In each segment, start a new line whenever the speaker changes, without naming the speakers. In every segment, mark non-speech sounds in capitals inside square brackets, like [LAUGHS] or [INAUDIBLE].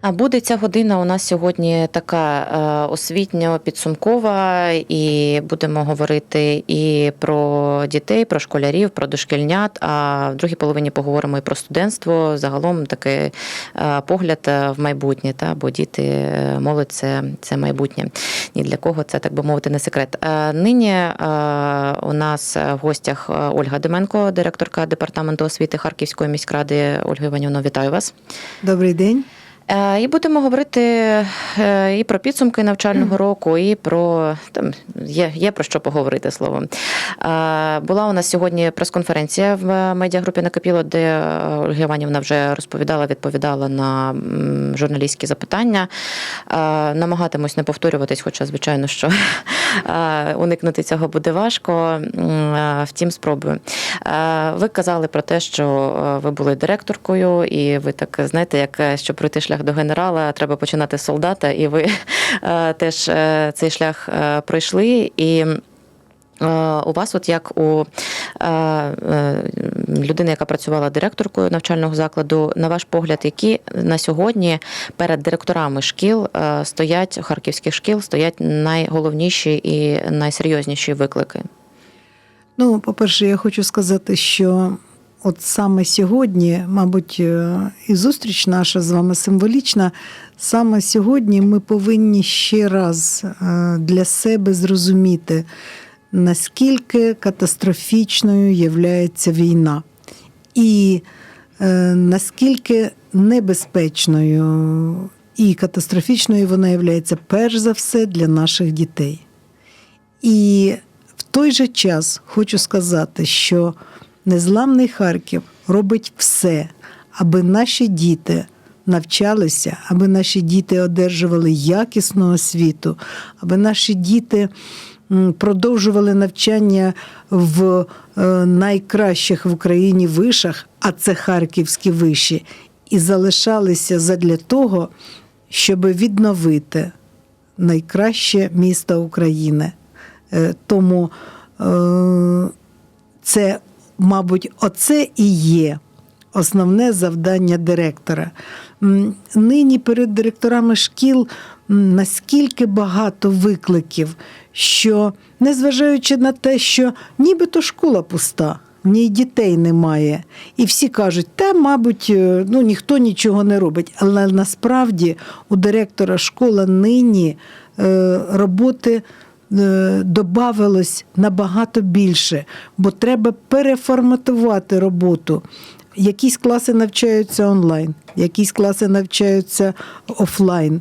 А буде ця година у нас сьогодні така е, освітньо-підсумкова, і будемо говорити і про дітей, про школярів, про дошкільнят. А в другій половині поговоримо і про студентство. Загалом такий е, погляд е, в майбутнє. Та бо діти, молодь це, це майбутнє. Ні для кого це так би мовити не секрет. Нині у нас в гостях Ольга Деменко, директорка департаменту освіти Харківської міськради. Ольга Іванівна, вітаю вас.
Добрий день.
Е, І будемо говорити е, і про підсумки навчального року, і про там є, є про що поговорити словом. Е, Була у нас сьогодні прес-конференція в медіагрупі Накипіло, де Ольга Іванівна вже розповідала, відповідала на журналістські запитання. Намагатимусь не повторюватись, хоча, звичайно, що уникнути цього буде важко. Е, Втім, спробую. Е, Ви казали про те, що е, ви були директоркою, і ви так знаєте, як е, щоб пройти шлях до генерала, треба починати з солдата, і ви [LAUGHS] е, теж е, цей шлях е, пройшли. І е, у вас, от як у е, е, людини, яка працювала директоркою навчального закладу, на ваш погляд, які на сьогодні перед директорами шкіл е, стоять харківських шкіл, стоять найголовніші і найсерйозніші виклики?
Ну, по-перше, я хочу сказати, що от саме сьогодні, мабуть, е, і зустріч наша з вами символічна. Саме сьогодні ми повинні ще раз е, для себе зрозуміти, наскільки катастрофічною є війна, і е, наскільки небезпечною і катастрофічною вона є перш за все для наших дітей. І в той же час хочу сказати, що незламний Харків робить все, аби наші діти навчалися, аби наші діти одержували якісну освіту, аби наші діти продовжували навчання в е, найкращих в Україні вишах, а це харківські виші, і залишалися задля того, щоб відновити найкраще місто України. Е, Тому е, це, мабуть, оце і є основне завдання директора. Нині перед директорами шкіл наскільки багато викликів, що незважаючи на те, що нібито школа пуста. В ній дітей немає. І всі кажуть, та, мабуть, е, ну, ніхто нічого не робить. Але насправді у директора школи нині е, роботи е, добавилось набагато більше, бо треба переформатувати роботу. Якісь класи навчаються онлайн, якісь класи навчаються офлайн.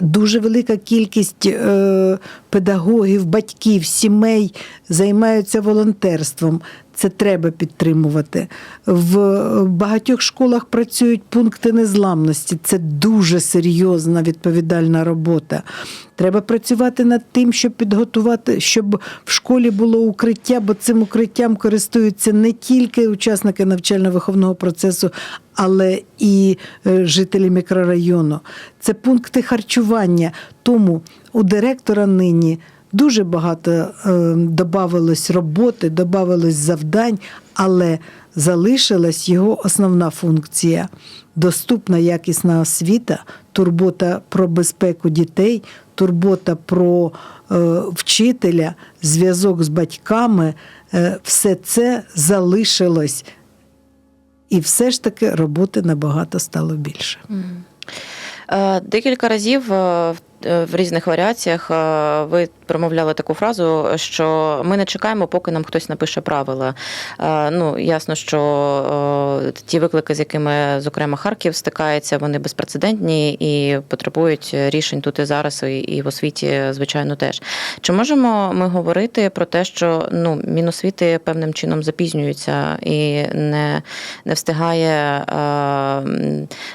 Дуже велика кількість е, педагогів, батьків, сімей займаються волонтерством. Це треба підтримувати. В багатьох школах працюють пункти незламності. Це дуже серйозна відповідальна робота. Треба працювати над тим, щоб підготувати, щоб в школі було укриття, бо цим укриттям користуються не тільки учасники навчально-виховного процесу, але і е, жителі мікрорайону. Це пункти харчування. Тому у директора нині дуже багато е, додавалось роботи, додавалось завдань, але залишилась його основна функція доступна якісна освіта, турбота про безпеку дітей, турбота про е, вчителя, зв'язок з батьками. Е, все це залишилось. І все ж таки роботи набагато стало більше.
Декілька разів в- е, різних варіаціях е, ви промовляли таку фразу, що ми не чекаємо, поки нам хтось напише правила. Е, Ну, ясно, що ті виклики, з якими, зокрема, Харків стикається, вони безпрецедентні і потребують рішень тут і зараз, і- в освіті, звичайно, теж. Чи можемо ми говорити про те, що ну, Міносвіти певним чином запізнюється і не, не встигає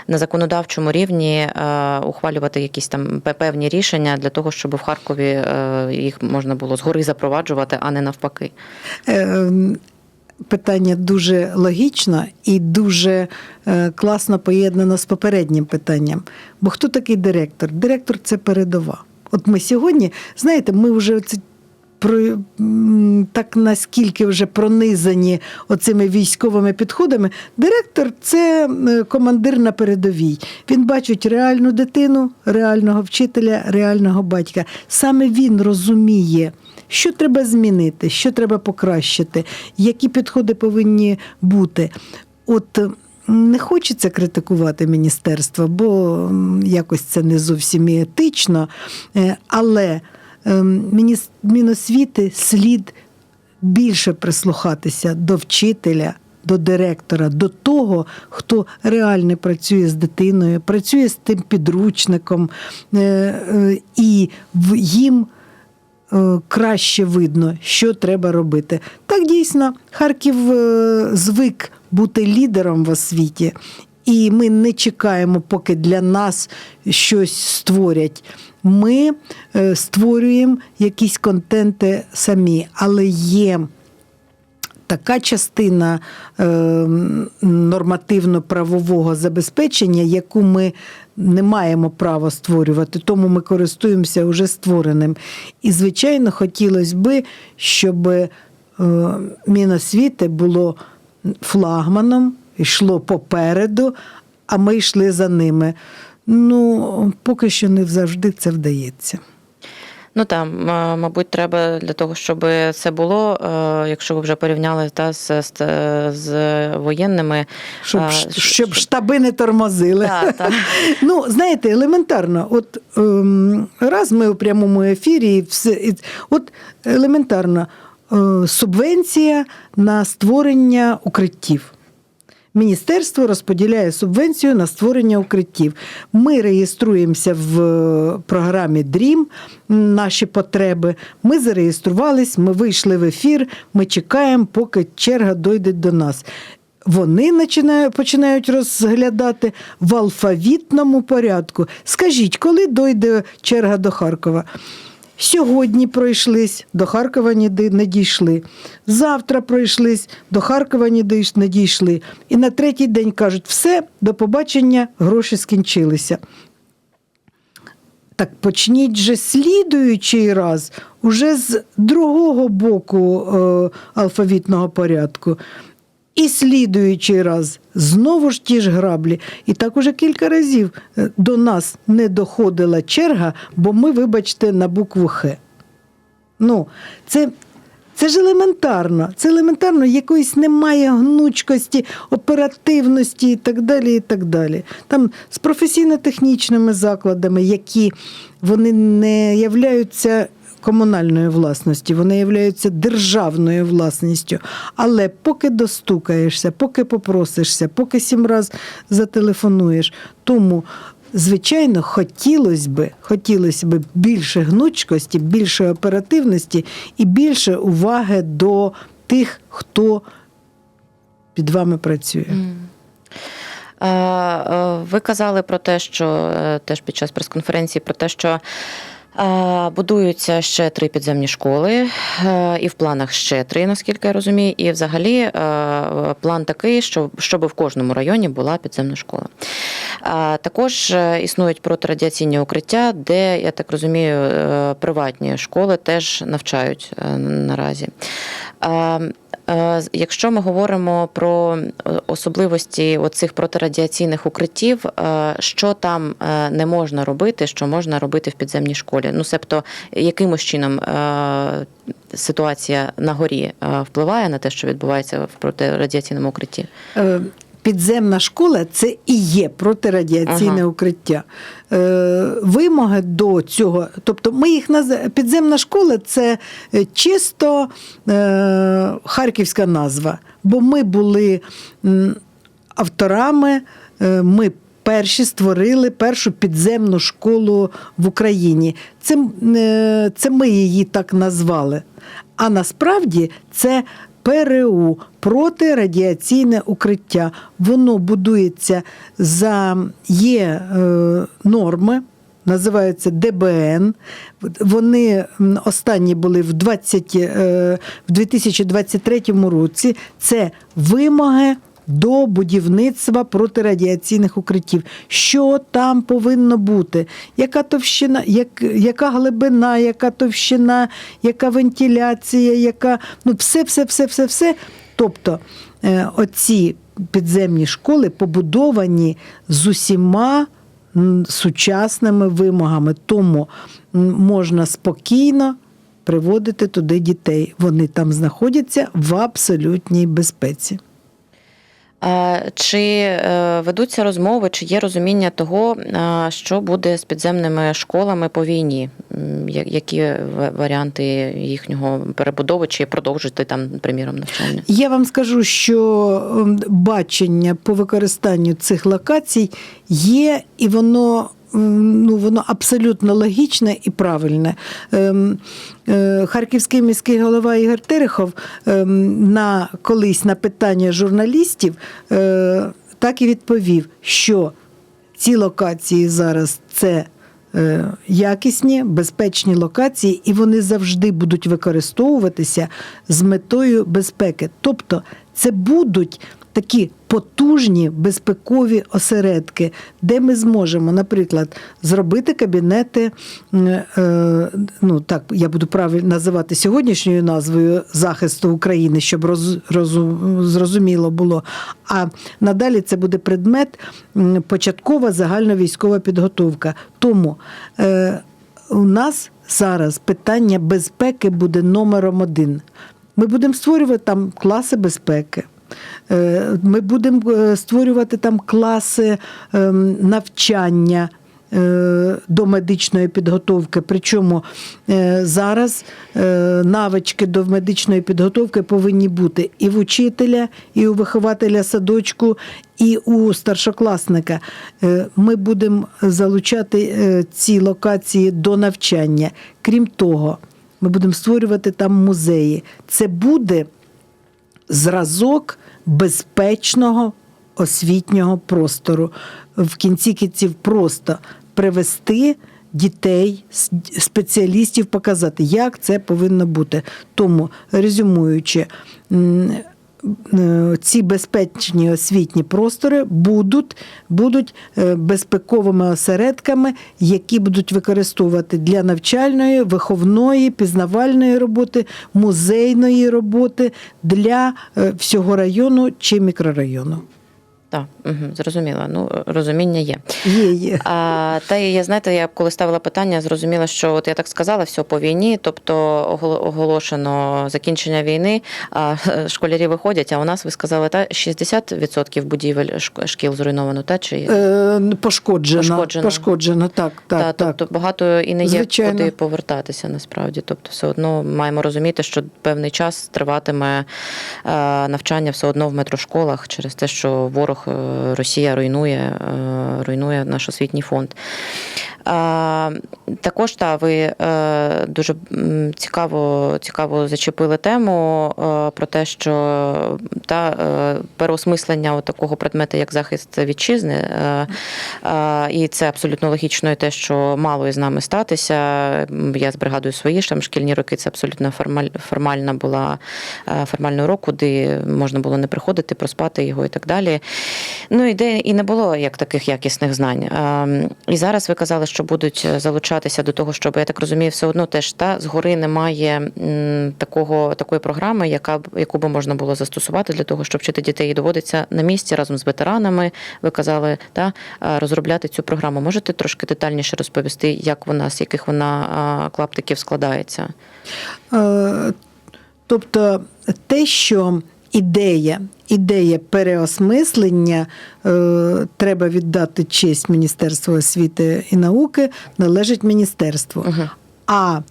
на законодавчому рівні ухвалювати якісь там пе- певні рішення для того, щоб в Харкові е, їх можна було згори запроваджувати, а не навпаки?
Е, Питання дуже логічно і дуже е, класно поєднано з попереднім питанням. Бо хто такий директор? Директор це передова. От ми сьогодні, знаєте, ми вже про так наскільки вже пронизані оцими військовими підходами, директор це е, командир на передовій. Він бачить реальну дитину, реального вчителя, реального батька. Саме він розуміє. Що треба змінити, що треба покращити, які підходи повинні бути. От не хочеться критикувати міністерство, бо якось це не зовсім і етично. Е, Але Міносвіти слід більше прислухатися до вчителя, до директора, до того, хто реально працює з дитиною, працює з тим підручником, е, е, і їм е, краще видно, що треба робити. Так дійсно, Харків звик бути лідером в освіті. І ми не чекаємо, поки для нас щось створять. Ми е, створюємо якісь контенти самі, але є така частина е, нормативно-правового забезпечення, яку ми не маємо права створювати, тому ми користуємося вже створеним. І, звичайно, хотілося би, щоб е, Міносвіти було флагманом, йшло попереду, а ми йшли за ними. Ну, поки що не завжди це вдається.
Ну там, мабуть, треба для того, щоб це було, е, якщо ви вже порівняли та з, з, з воєнними.
Щоб,
а,
ш- щоб штаби не тормозили.
Так, так. [LAUGHS]
Ну, знаєте, елементарно, от ем, раз ми у прямому ефірі, і все, і, от елементарно, е, субвенція на створення укриттів. Міністерство розподіляє субвенцію на створення укриттів. Ми реєструємося в е, програмі DREAM, м, наші потреби. Ми зареєструвались, ми вийшли в ефір, ми чекаємо, поки черга дойде до нас. Вони починають розглядати в алфавітному порядку. Скажіть, коли дойде черга до Харкова? Сьогодні пройшлись, до Харкова не дійшли. Завтра пройшлись, до Харкова не дійшли. І на третій день кажуть, все, до побачення, гроші скінчилися. Так почніть же слідуючий раз уже з другого боку е, алфавітного порядку. І слідуючий раз знову ж ті ж граблі. І так уже кілька разів е, до нас не доходила черга, бо ми, вибачте, на букву Х. Ну, це, це ж елементарно. Це елементарно, якоїсь немає гнучкості, оперативності і так далі. і так далі. Там з професійно-технічними закладами, які вони не являються комунальною власністю, вони являються державною власністю. Але поки достукаєшся, поки попросишся, поки сім раз зателефонуєш, тому. Звичайно, хотілося б, хотілося б більше гнучкості, більше оперативності і більше уваги до тих, хто під вами працює.
Е, е, Ви казали про те, що е, теж під час прес-конференції про те, що будуються ще три підземні школи, е, і в планах ще три, наскільки я розумію. І взагалі е, план такий, що щоб в кожному районі була підземна школа. Е, Також е, існують протирадіаційні укриття, де, я так розумію, е, приватні школи теж навчають е, наразі. Е, Якщо ми говоримо про е, особливості оцих протирадіаційних укриттів, е, що там не можна робити, що можна робити в підземній школі? Ну, себто, якимось чином ситуація на горі впливає на те, що відбувається в протирадіаційному укритті?
Підземна школа це і є протирадіаційне
Ага.
укриття. Е, Вимоги до цього, тобто ми їх наз... підземна школа це е, чисто е, харківська назва, бо ми були авторами, е, ми перші створили першу підземну школу в Україні. Це, е, це ми її так назвали. А насправді це ПРУ протирадіаційне укриття. Воно будується за є е, норми. Називаються ДБН. Вони останні були в, 20, е, в 2023 році. Це вимоги до будівництва протирадіаційних укриттів. Що там повинно бути? Яка товщина, як, яка глибина, яка товщина, яка вентиляція, яка ну все, все, все, все, все. Тобто е, оці підземні школи побудовані з усіма сучасними вимогами. Тому можна спокійно приводити туди дітей. Вони там знаходяться в абсолютній безпеці.
А, Чи е, ведуться розмови, чи є розуміння того, що буде з підземними школами по війні? Які варіанти їхнього перебудови, чи продовжити там, приміром, навчання?
Я вам скажу, що ем, бачення по використанню цих локацій є, і воно. Ну, воно абсолютно логічне і правильне. Ем, е, Харківський міський голова Ігор Терехов ем, на колись на питання журналістів е, так і відповів, що ці локації зараз це е, якісні, безпечні локації, і вони завжди будуть використовуватися з метою безпеки. Тобто це будуть такі потужні безпекові осередки, де ми зможемо, наприклад, зробити кабінети. е, Ну так я буду правильно називати сьогоднішньою назвою захисту України, щоб роз, розу- зрозуміло було. А надалі це буде предмет початкова загальновійськова підготовка. Тому е, у нас зараз питання безпеки буде номером один. Ми будемо створювати там класи безпеки. Е, Ми будемо е, створювати там класи ем, навчання е, до медичної підготовки. Причому зараз навички до медичної підготовки повинні бути і в учителя, і у вихователя садочку, і у старшокласника. Ми будемо залучати ці локації до навчання. Крім того, ми будемо створювати там музеї. Це буде зразок безпечного освітнього простору. В кінці кінців просто привести дітей, спеціалістів, показати, як це повинно бути. Тому, резюмуючи, ці безпечні освітні простори будуть, будуть е, безпековими осередками, які будуть використовувати для навчальної, виховної, пізнавальної роботи, музейної роботи для е, всього району чи мікрорайону.
Так, угу, зрозуміла. Ну, розуміння є.
Є, є.
А, та і я знаєте, я коли ставила питання, зрозуміла, що от я так сказала, все по війні, тобто оголошено закінчення війни, а [LAUGHS] школярі виходять. А у нас ви сказали, та 60% будівель шкіл зруйновано, та чи
Е, пошкоджено,
Пошкоджено.
пошкоджено. так, так,
та,
так.
тобто багато і не є
Звичайно.
куди повертатися насправді. Тобто, все одно маємо розуміти, що певний час триватиме е, навчання все одно в метрошколах через те, що ворог Росія руйнує, е, руйнує наш освітній фонд. Також та ви е, дуже цікаво, цікаво зачепили тему е, про те, що та е, переосмислення такого предмета, як захист вітчизни, і це абсолютно логічно, і те, що мало із нами статися. Я збригадую свої там шкільні роки. Це абсолютно формаль, формальна була формальний урок, куди можна було не приходити, проспати його і так далі. Ну і де і не було як таких якісних знань. Ем, І зараз ви казали, що будуть залучатися до того, щоб я так розумію, все одно теж та згори немає такого такої програми, яка яку би можна було застосувати для того, щоб вчити дітей. І доводиться на місці разом з ветеранами. Ви казали, та е, розробляти цю програму. Можете трошки детальніше розповісти, як вона з яких вона клаптиків складається?
Е, Тобто те, що ідея, ідея переосмислення, е, треба віддати честь Міністерству освіти і науки, належить міністерству.
Угу.
А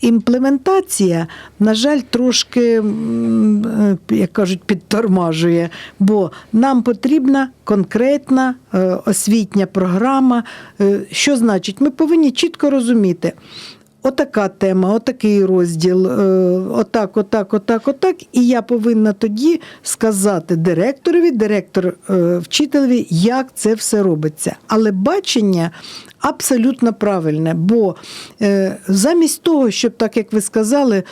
імплементація, на жаль, трошки, е, як кажуть, підтормажує, бо нам потрібна конкретна е, освітня програма. Е, Що значить? Ми повинні чітко розуміти. Отака тема, отакий розділ, е, отак, отак, отак, отак. І я повинна тоді сказати директорові, директор е, вчителеві, як це все робиться. Але бачення абсолютно правильне, бо е, замість того, щоб, так як ви сказали,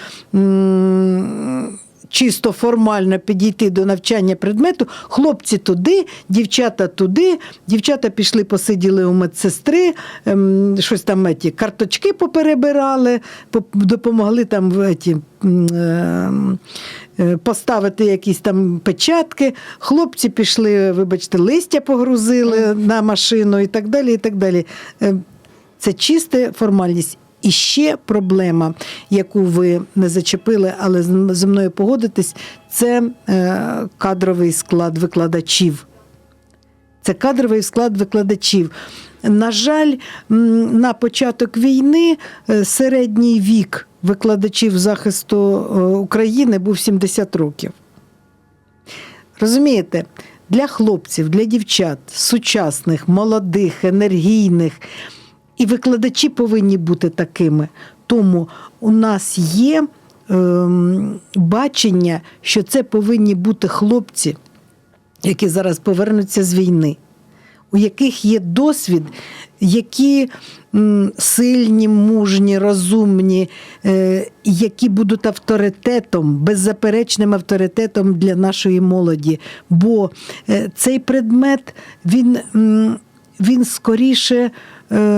чисто формально підійти до навчання предмету. Хлопці туди, дівчата туди. Дівчата пішли, посиділи у медсестри, ем, щось там еті, карточки поперебирали, допомогли там в еті, ем, е, поставити якісь там печатки. Хлопці пішли, вибачте, листя погрузили на машину і так далі. І так далі. Е, Це чиста формальність. І ще проблема, яку ви не зачепили, але зі мною погодитесь, це е, кадровий склад викладачів. Це кадровий склад викладачів. На жаль, на початок війни е, середній вік викладачів захисту е, України був 70 років. Розумієте, для хлопців, для дівчат, сучасних, молодих, енергійних, і викладачі повинні бути такими. Тому у нас є ем, бачення, що це повинні бути хлопці, які зараз повернуться з війни, у яких є досвід, які м, сильні, мужні, розумні, е, які будуть авторитетом, беззаперечним авторитетом для нашої молоді. Бо е, цей предмет він, м, він скоріше е,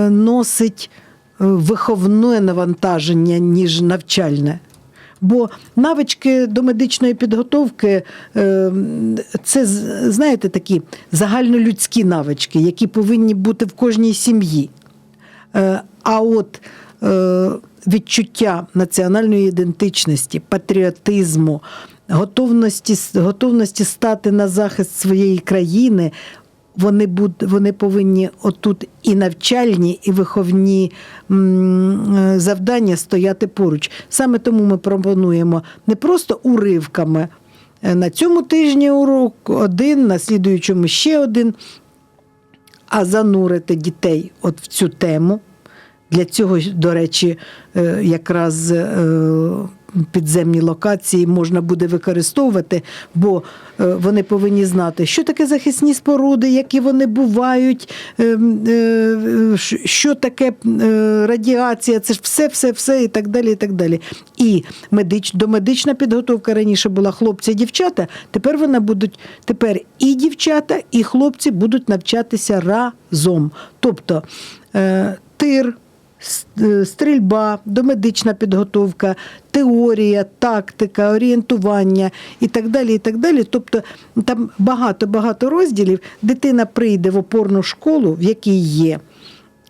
носить е, виховне навантаження, ніж навчальне. Бо навички до медичної підготовки е, це, знаєте, такі загальнолюдські навички, які повинні бути в кожній сім'ї. Е, А от е, відчуття національної ідентичності, патріотизму, готовності, готовності стати на захист своєї країни, вони, буд, вони повинні отут і навчальні, і виховні е, завдання стояти поруч. Саме тому ми пропонуємо не просто уривками. е, На цьому тижні урок один, на слідуючому ще один а занурити дітей от в цю тему. Для цього, до речі, е, якраз підземні локації можна буде використовувати, бо е, вони повинні знати, що таке захисні споруди, які вони бувають, е, е, ш- що таке е, радіація, це ж все, все, все і так далі. І так далі. І медич, домедична підготовка раніше була хлопці дівчата. Тепер вона будуть тепер і дівчата, і хлопці будуть навчатися разом. Тобто е, тир. Е, Стрільба, домедична підготовка, теорія, тактика, орієнтування і так далі. і так далі. Тобто там багато-багато розділів. Дитина прийде в опорну школу, в якій є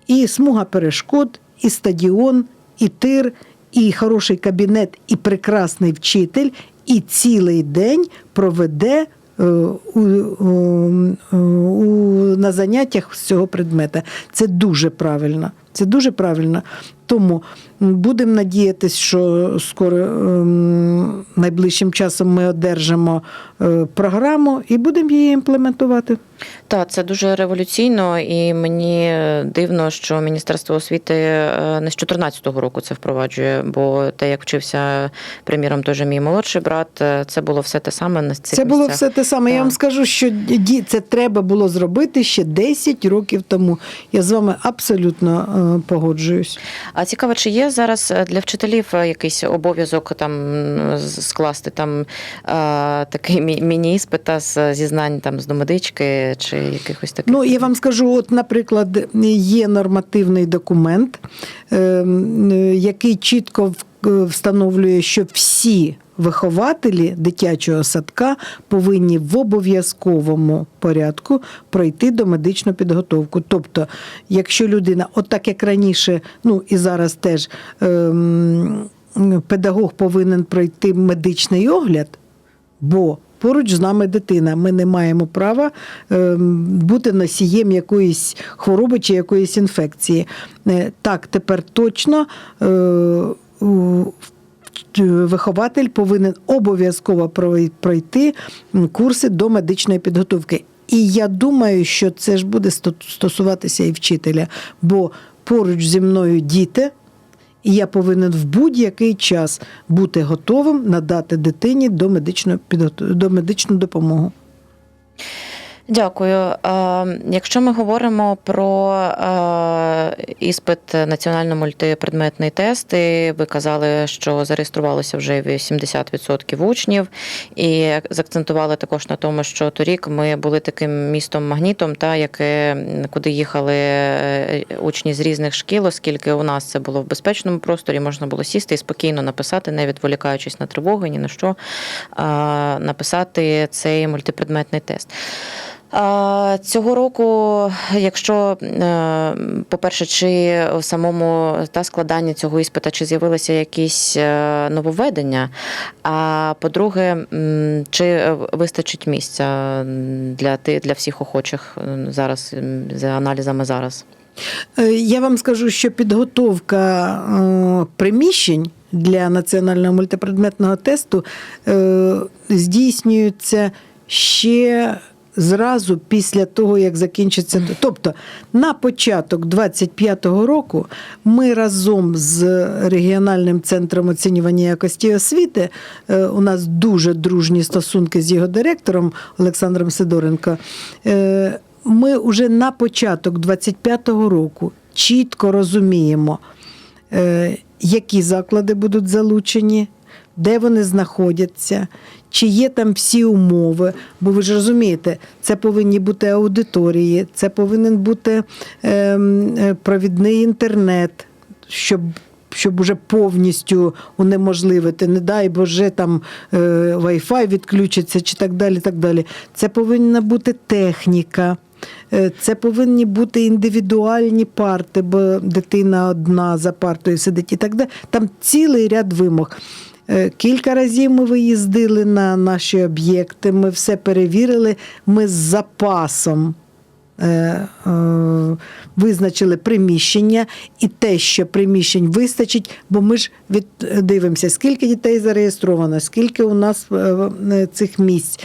і смуга перешкод, і стадіон, і тир, і хороший кабінет, і прекрасний вчитель, і цілий день проведе. У, у, на заняттях з цього предмета. Це дуже правильно. Це дуже правильно. Тому будемо надіятися, що скоро ем, найближчим часом ми одержимо е, програму і будемо її імплементувати.
Так, це дуже революційно, і мені дивно, що Міністерство освіти е, не з 2014 року це впроваджує, бо те, як вчився, приміром, той же мій молодший брат, е, це було все те саме на цих
Це було
місцях.
все те саме. Я вам скажу, що це треба було зробити ще 10 років тому. Я з вами абсолютно погоджуюсь.
А цікаво, чи є зараз е, для вчителів е, якийсь обов'язок там скласти там е, такий мі- міні-іспита з зізнань там з домедички чи якихось таких?
Ну, я вам скажу, от, наприклад, є нормативний документ, е, м, е, який чітко встановлює, що всі вихователі дитячого садка повинні в обов'язковому порядку пройти до медичну підготовку. Тобто, якщо людина, от як раніше, ну і зараз теж ем, педагог повинен пройти медичний огляд, бо поруч з нами дитина. Ми не маємо права ем, бути носієм якоїсь хвороби чи якоїсь інфекції. Е, Так, тепер точно. е, у- Вихователь повинен обов'язково пройти курси до медичної підготовки. І я думаю, що це ж буде стосуватися і вчителя, бо поруч зі мною діти, і я повинен в будь-який час бути готовим надати дитині до медичної до медичну допомогу.
Дякую. Е, Якщо ми говоримо про е, іспит національно-мультипредметний тест, і ви казали, що зареєструвалося вже 80% учнів, і закцентували також на тому, що торік ми були таким містом-магнітом, та яке куди їхали е, учні з різних шкіл, оскільки у нас це було в безпечному просторі, можна було сісти і спокійно написати, не відволікаючись на тривогу, ні на що, написати цей мультипредметний тест. Цього року, якщо, е, по-перше, чи в самому та складанні цього іспита чи з'явилися якісь е, нововведення, а по-друге, чи вистачить місця для, для всіх охочих зараз за аналізами зараз?
Е, Я вам скажу, що підготовка е, приміщень для національного мультипредметного тесту е, здійснюється ще зразу після того, як закінчиться. Тобто на початок 25-го року ми разом з регіональним центром оцінювання якості освіти, е, у нас дуже дружні стосунки з його директором Олександром Сидоренко. е, Ми вже на початок 25-го року чітко розуміємо, е, які заклади будуть залучені, де вони знаходяться, чи є там всі умови. Бо ви ж розумієте, це повинні бути аудиторії, це повинен бути ем, е, провідний інтернет, щоб. Щоб уже повністю унеможливити, не дай Боже, там е, Wi-Fi відключиться чи так далі. так далі. Це повинна бути техніка. Е, Це повинні бути індивідуальні парти, бо дитина одна за партою сидить і так далі. Там цілий ряд вимог. Е, Кілька разів ми виїздили на наші об'єкти, ми все перевірили. Ми з запасом е, е, визначили приміщення і те, що приміщень вистачить, бо ми ж від, дивимося, скільки дітей зареєстровано, скільки у нас цих місць.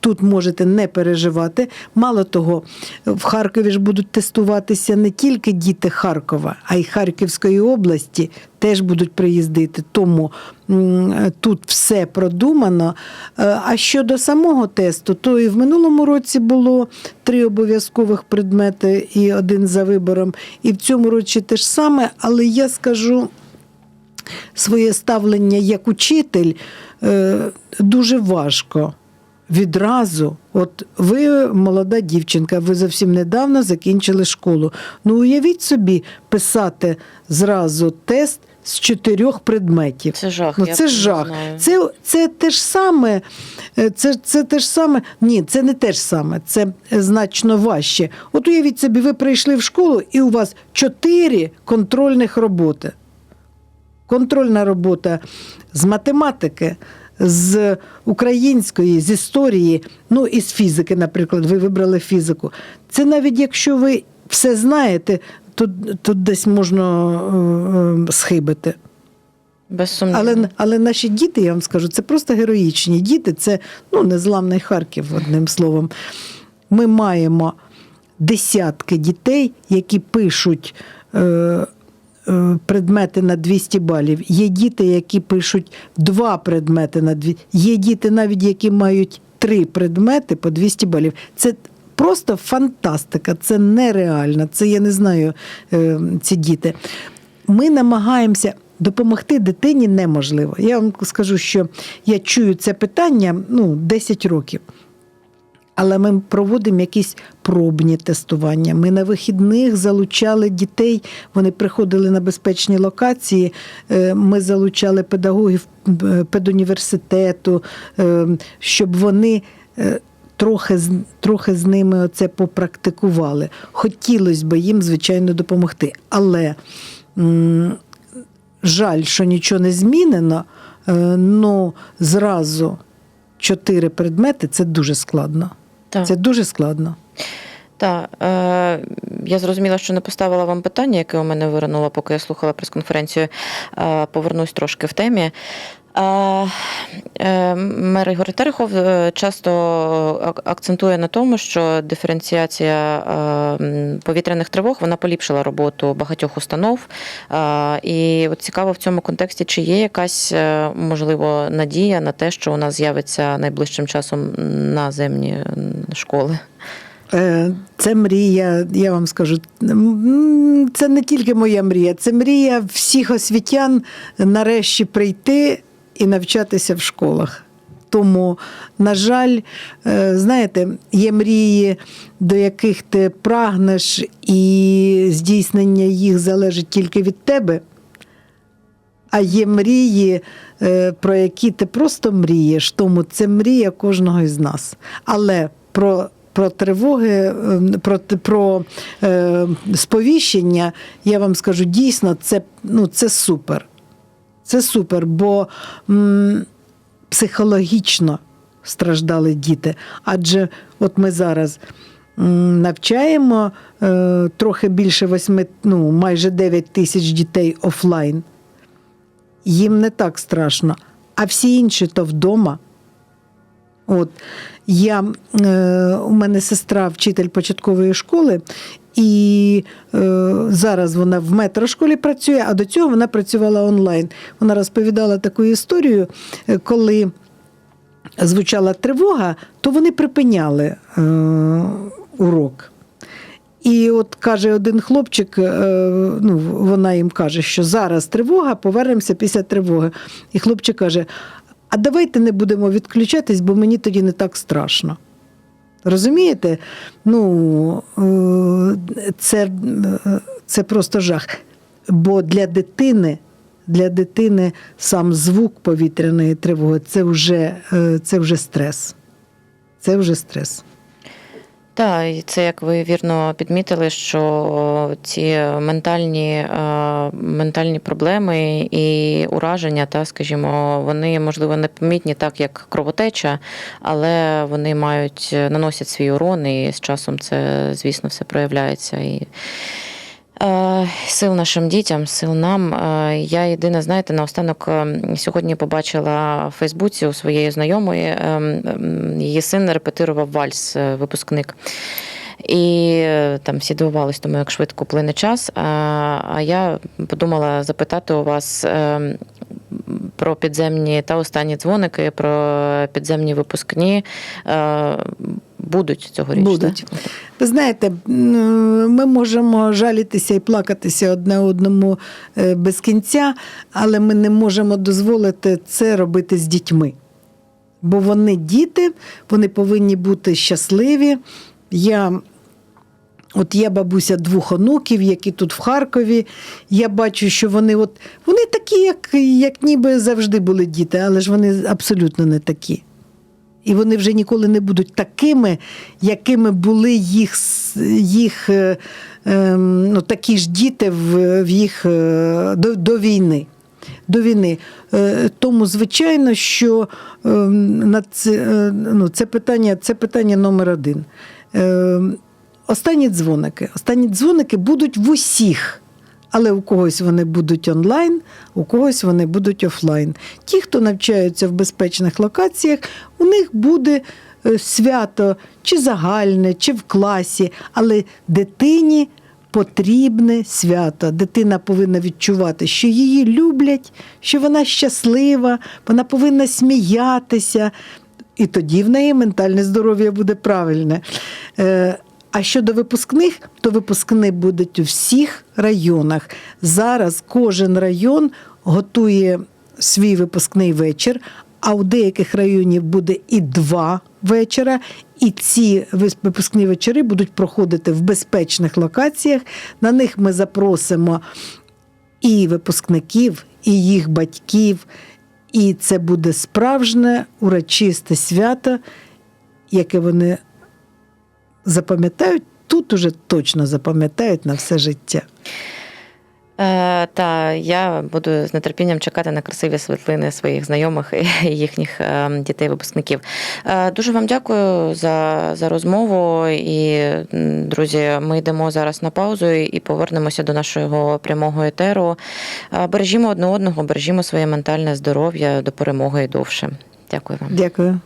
Тут можете не переживати. Мало того, в Харкові ж будуть тестуватися не тільки діти Харкова, а й Харківської області теж будуть приїздити. Тому тут все продумано. Е, А щодо самого тесту, то і в минулому році було три обов'язкових предмети і один за вибором. І в цьому році те ж саме, але я скажу своє ставлення як учитель е, дуже важко. Відразу, от ви молода дівчинка, ви зовсім недавно закінчили школу. Ну уявіть собі писати зразу тест з чотирьох предметів.
Це жах.
Ну,
я
це
не
жах.
знаю.
Це, це те ж саме. е, Це, це те ж саме. Ні, це не те ж саме, це значно важче. От уявіть собі, ви прийшли в школу, і у вас чотири контрольних роботи. Контрольна робота з математики, з української, з історії, ну і з фізики, наприклад, ви вибрали фізику. Це навіть якщо ви все знаєте, то тут десь можна е, е, схибити.
Безсумнівно.
Але, але наші діти, я вам скажу, це просто героїчні діти, це ну, незламний Харків, одним словом. Ми маємо десятки дітей, які пишуть е, е, предмети на 200 балів. Є діти, які пишуть два предмети на 200. Є діти, навіть які мають три предмети по 200 балів. Це просто фантастика, це нереально. Це я не знаю е, ці діти. Ми намагаємося. Допомогти дитині неможливо. Я вам скажу, що я чую це питання ну, 10 років. Але ми проводимо якісь пробні тестування. Ми на вихідних залучали дітей, вони приходили на безпечні локації. Е, Ми залучали педагогів е, педуніверситету, щоб вони. Трохи з, трохи з ними оце попрактикували. Хотілося б їм, звичайно, допомогти. Але м, жаль, що нічого не змінено, е, ну зразу чотири предмети це дуже складно.
Так.
Це дуже складно.
Так, е, я зрозуміла, що не поставила вам питання, яке у мене виринуло, поки я слухала прес-конференцію. Е, повернусь трошки в темі. Е, Мер Ігор Терехов е, часто акцентує на тому, що диференціація е, повітряних тривог вона поліпшила роботу багатьох установ. І от цікаво в цьому контексті, чи є якась можливо надія на те, що у нас з'явиться найближчим часом наземні школи.
Це мрія, я вам скажу, це не тільки моя мрія, це мрія всіх освітян нарешті прийти і навчатися в школах. Тому, на жаль, е, знаєте, є мрії, до яких ти прагнеш, і здійснення їх залежить тільки від тебе. А є мрії, е, про які ти просто мрієш, тому це мрія кожного із нас. Але про, про тривоги, е, про, про е, сповіщення, я вам скажу, дійсно, це, ну, це супер. Це супер, бо м, психологічно страждали діти. Адже от ми зараз м, навчаємо е, трохи більше восьми, ну, майже 9 тисяч дітей офлайн їм не так страшно. А всі інші то вдома. От я, е, у мене сестра вчитель початкової школи, і е, зараз вона в метрошколі працює, а до цього вона працювала онлайн. Вона розповідала таку історію, е, коли звучала тривога, то вони припиняли е, урок. І от каже один хлопчик, е, ну, вона їм каже, що зараз тривога, повернемося після тривоги. І хлопчик каже: а давайте не будемо відключатись, бо мені тоді не так страшно. Розумієте? Ну, е, це, е, це просто жах. Бо для дитини, для дитини сам звук повітряної тривоги це вже, е, це вже стрес. Це вже стрес.
Так, і це як ви вірно підмітили, що ці ментальні, е, ментальні проблеми і ураження, та, скажімо, вони можливо непомітні так, як кровотеча, але вони мають наносять свій урон, і з часом це, звісно, все проявляється. І Сил нашим дітям, сил нам. Е, Я єдине, знаєте, наостанок е, сьогодні побачила в Фейсбуці у своєї знайомої. е, Її син репетирував вальс, е, випускник. І е, там всі дивувались, тому як швидко плине час. А, я подумала запитати у вас е, про підземні та останні дзвоники, про підземні випускні. Будуть цьогоріч.
Будуть. Ви знаєте, ми можемо жалітися і плакатися одне одному е, без кінця, але ми не можемо дозволити це робити з дітьми. Бо вони діти, вони повинні бути щасливі. Я От є бабуся двох онуків, які тут в Харкові. Я бачу, що вони от вони такі, як, як ніби завжди були діти, але ж вони абсолютно не такі. І вони вже ніколи не будуть такими, якими були їх, їх е, ем, ну, такі ж діти в, в їх е, до, до війни. До війни. Е, Тому, звичайно, що ем, на це, ну, це, питання, це питання номер один. Е, Останні дзвоники. Останні дзвоники будуть в усіх. Але у когось вони будуть онлайн, у когось вони будуть офлайн. Ті, хто навчаються в безпечних локаціях, у них буде е, свято чи загальне, чи в класі, але дитині потрібне свято. Дитина повинна відчувати, що її люблять, що вона щаслива, вона повинна сміятися. І тоді в неї ментальне здоров'я буде правильне. А щодо випускних, то випускні будуть у всіх районах. Зараз кожен район готує свій випускний вечір, а у деяких районів буде і два вечора. І ці випускні вечори будуть проходити в безпечних локаціях. На них ми запросимо і випускників, і їх батьків. І це буде справжнє урочисте свято, яке вони запам'ятають, тут уже точно запам'ятають на все життя.
Е, Та я буду з нетерпінням чекати на красиві світлини своїх знайомих і їхніх е, дітей-випускників. Е, Дуже вам дякую за, за розмову. І, друзі, ми йдемо зараз на паузу і повернемося до нашого прямого етеру. Е, Бережімо одне одного, бережімо своє ментальне здоров'я до перемоги і довше. Дякую вам.
Дякую.